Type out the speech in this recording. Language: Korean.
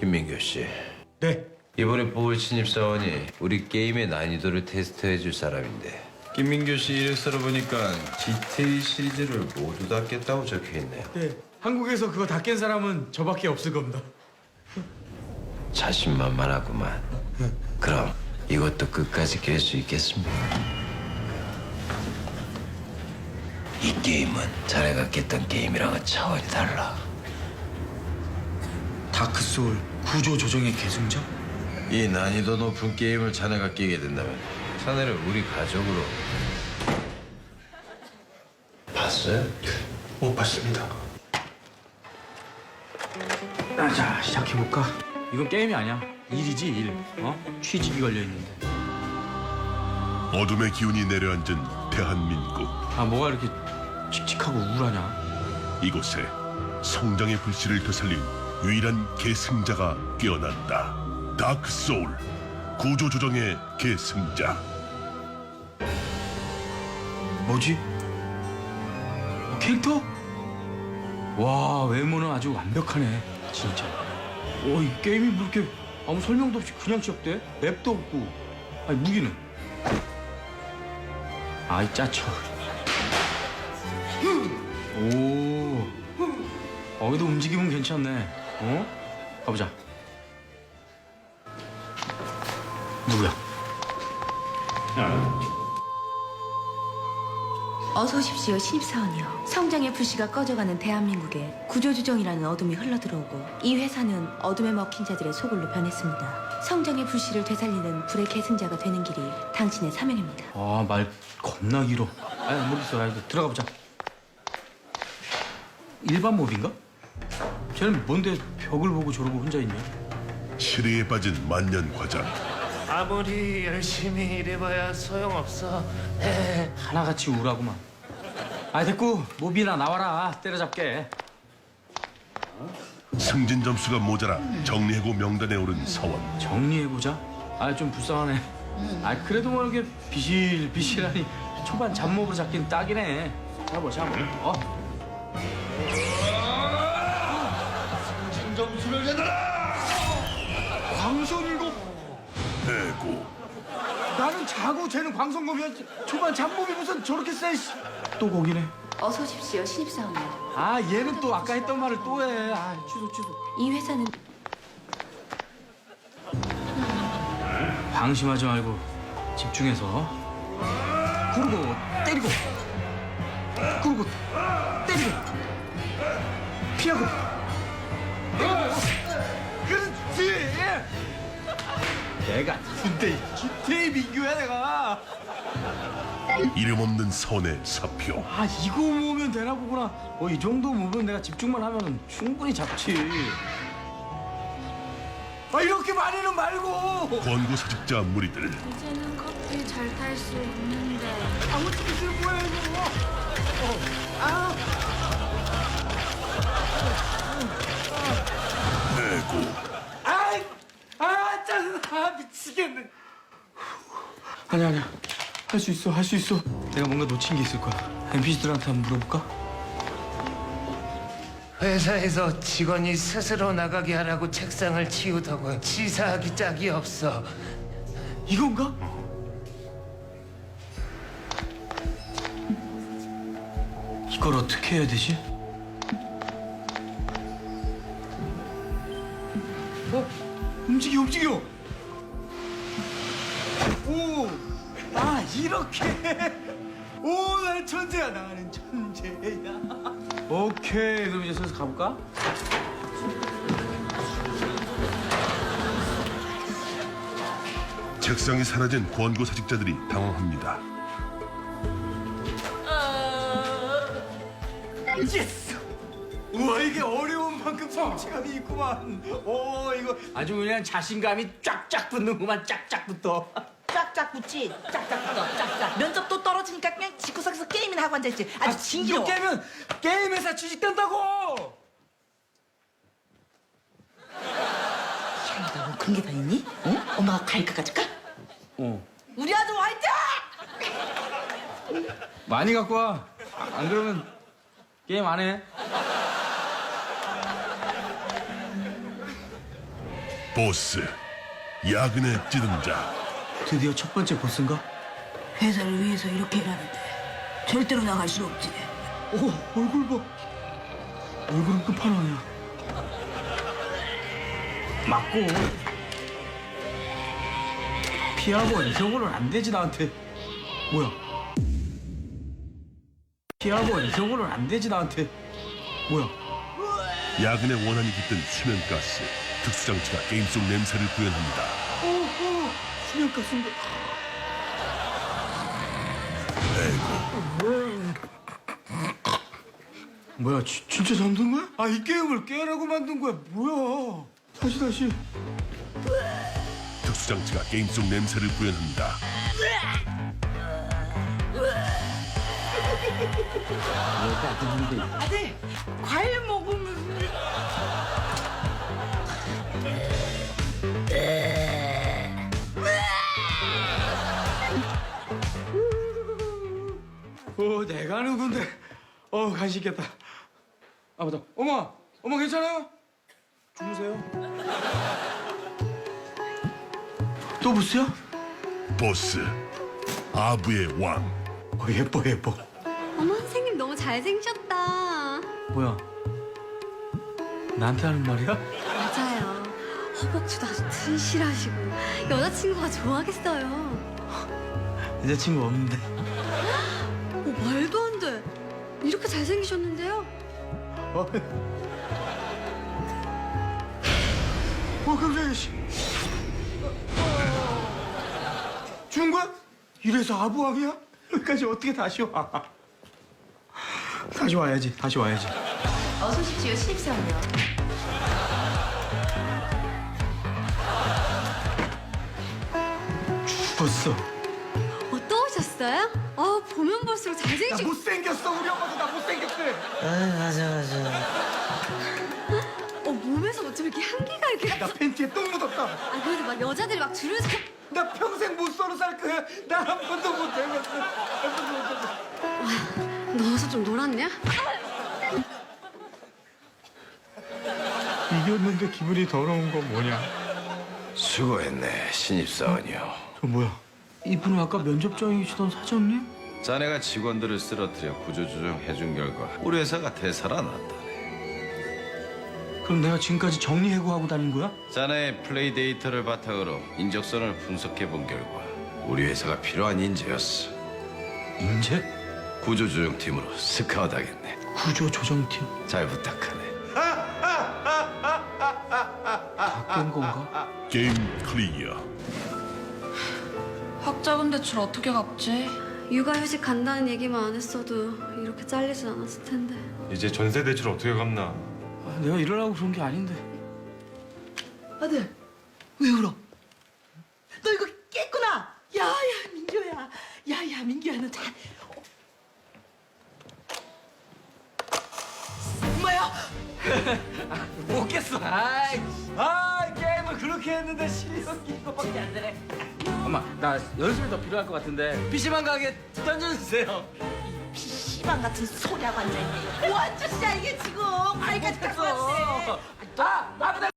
김민교 씨. 네. 이번에 뽑을 신입사원이 우리 게임의 난이도를 테스트해 줄 사람인데 김민교 씨 이력서를 보니까 GTA 시리즈를 모두 다 깼다고 적혀있네요. 네. 한국에서 그거 다 깬 사람은 저밖에 없을 겁니다. 자신만만하구만. 그럼 이것도 끝까지 깰 수 있겠습니까? 이 게임은 자네가 깼던 게임이랑은 차원이 달라. 다크 소울 구조 조정의 계승자? 이 난이도 높은 게임을 자네가 깨게 된다면 자네를 우리 가족으로 봤어요? 못 봤습니다. 아, 자 시작해 볼까? 이건 게임이 아니야. 일이지 일. 어? 취직이 걸려 있는데. 어둠의 기운이 내려앉은 대한민국 아 뭐가 이렇게 칙칙하고 우울하냐? 이곳에 성장의 불씨를 되살린 유일한 계승자가 깨어났다. 다크 소울 구조조정의 계승자. 뭐지? 어, 캐릭터? 와 외모는 아주 완벽하네. 진짜. 어이 게임이 뭐 이렇게 아무 설명도 없이 그냥 시작돼? 맵도 없고. 아니 무기는? 아이 짜쳐. 오. 어기도 움직임은 괜찮네 어? 가보자. 누구야? 어서 오십시오 신입사원이요 성장의 불씨가 꺼져가는 대한민국에 구조조정이라는 어둠이 흘러들어오고 이 회사는 어둠에 먹힌 자들의 소굴로 변했습니다. 성장의 불씨를 되살리는 불의 계승자가 되는 길이 당신의 사명입니다. 아 말 겁나 길어. 아니 모르겠어. 아, 이거 들어가 보자. 일반 몹인가? 쟤는 뭔데 벽을 보고 저러고 혼자 있냐? 시리에 빠진 만년 과장. 아무리 열심히 일해봐야 소용없어. 하나같이 우울하구만. 아 됐고. 몹이나 나와라. 때려잡게. 승진 점수가 모자라 정리해고 명단에 오른 사원. 정리해보자. 아 좀 불쌍하네. 아 그래도 뭐 이렇게 비실비실하니 초반 잡몹으로 잡긴 딱이네. 잡아 잡아. 어? 자고 쟤는 광선검이었지 초반 잡몹이 무슨 저렇게 세 씨. 또 거기네. 어서 오십시오 신입사원이요 아 얘는 또 아까 했던 말을 또 해 아 취소 취소. 이 회사는 방심하지 말고 집중해서 구르고 때리고 구르고 때리고 피하고. 그렇지 내가 근데 GTA 민규야 내가. 이름 없는 선의 사표. 아 이거 모으면 되나 보구나. 어 이 정도 모으면 내가 집중만 하면 충분히 잡지. 아 이렇게 많이는 말고. 권고 사직자 무리들. 이제는 커피 잘 탈 수 있는데. 아 어떻게 지금 뭐야 이거? 어, 아 아, 미치겠네. 아니야, 아니야. 할 수 있어, 할 수 있어. 내가 뭔가 놓친 게 있을 거야. NPC들한테 한번 물어볼까? 회사에서 직원이 스스로 나가게 하라고 책상을 치우더군. 치사하기 짝이 없어. 이건가? 이걸 어떻게 해야 되지? 어? 움직여, 움직여! 이렇게! 오, 나는 천재야, 나는 천재야. 오케이, 그럼 이제 슬슬 가볼까? 책상이 사라진 권고 사직자들이 당황합니다 예스! 우와 이게 어려운 만큼 성취감이 있구만. 오 이거 아주 그냥 자신감이 쫙쫙 붙는구만 쫙쫙 붙어. 짝짝 붙지 짝짝 붙어 짝짝 면접 또 떨어지니까 그냥 집구석에서 게임이나 하고 앉아있지 아주 이거 징기로 깨면 게임 회사 취직된다고. 향이다 뭐 그런 게 다 있니? 응? 엄마가 과일값 가줄까? 어. 우리 아들 화이팅! 많이 갖고 와. 안 그러면 게임 안 해. 보스 야근에 찌든 자 드디어 첫 번째 보스인가? 회사를 위해서 이렇게 일하는데 절대로 나갈 수 없지. 오 얼굴 봐. 얼굴은 끝판왕이야. 맞고. 피하고 이성으로는 안 되지 나한테. 뭐야? 피하고 이성으로는 안 되지 나한테. 뭐야? 야근의 원한이 깃든 수면가스 특수장치가 게임 속 냄새를 구현합니다. 오오 수면가스인가 뭐야 지, 진짜 잠든 거야? 아 이 게임을 깨라고 만든 거야. 뭐야. 다시 다시. 특수장치가 게임 속 냄새를 구현합니다. 아들 과일 먹으면 내가 누군데 어 간식겠다 아 맞다 어머 어머 괜찮아요? 주무세요 또 부스야? 보스 아부의 왕 어 예뻐 예뻐 어머 선생님 너무 잘생기셨다. 뭐야 나한테 하는 말이야? 맞아요. 허벅지도 아주 튼실하시고 여자친구가 좋아하겠어요. 여자친구 없는데 어, 말도 안 돼. 이렇게 잘생기셨는데요? 어, 어 깜짝이야 씨 죽은 거야? 이래서 아부왕이야? 여기까지 어떻게 다시 와 다시 와야지 다시 와야지 어서 오십시오 신입사원이요. 죽었어 어, 또 오셨어요? 어, 보면 볼수록 나 잘생기셨... 못생겼어 우리 엄마도 나 못생겼대. 어, 몸에서 어쩜 이렇게 향기가 이렇게... 나 팬티에 똥 묻었다. 아, 그래도 막 여자들이 막 줄을 서... 나 평생 못 살아 살 거야. 나 한 번도 못 해봤어. 한 번도 못 해봤어. 넣어서 좀 놀았냐? 이겼는데 기분이 더러운 건 뭐냐? 수고했네 신입사원이요. 저 뭐야 이분은 아까 면접장이시던 사장님? 자네가 직원들을 쓰러뜨려 구조조정 해준 결과 우리 회사가 되살아났다네. 그럼 내가 지금까지 정리해고하고 다닌 거야? 자네의 플레이 데이터를 바탕으로 인적선을 분석해 본 결과 우리 회사가 필요한 인재였어. 인재? 구조조정팀으로 스카우트하겠네. 구조조정팀 잘 부탁하네. 바꾼 건가? 게임 클리어 학자금 대출 어떻게 갚지? 육아휴직 간다는 얘기만 안 했어도 이렇게 잘리진 않았을 텐데. 이제 전세 대출 어떻게 갚나? 아, 내가 이러려고 그런 게 아닌데 아들 왜 울어? 너 이거 깼구나. 야야 민규야. 야야 민규야 너 잘. 엄마야. 못 깼어 아이 아 게임을 그렇게 했는데 실력이 이거밖에 안 되네 엄마 나 연습이 더 필요할 것 같은데 PC방 가게 던져주세요 시방 같은 소리하고 앉아있네. 뭐 앉았어 이게 지금. 과일까지 갖고 왔네. 아 아빠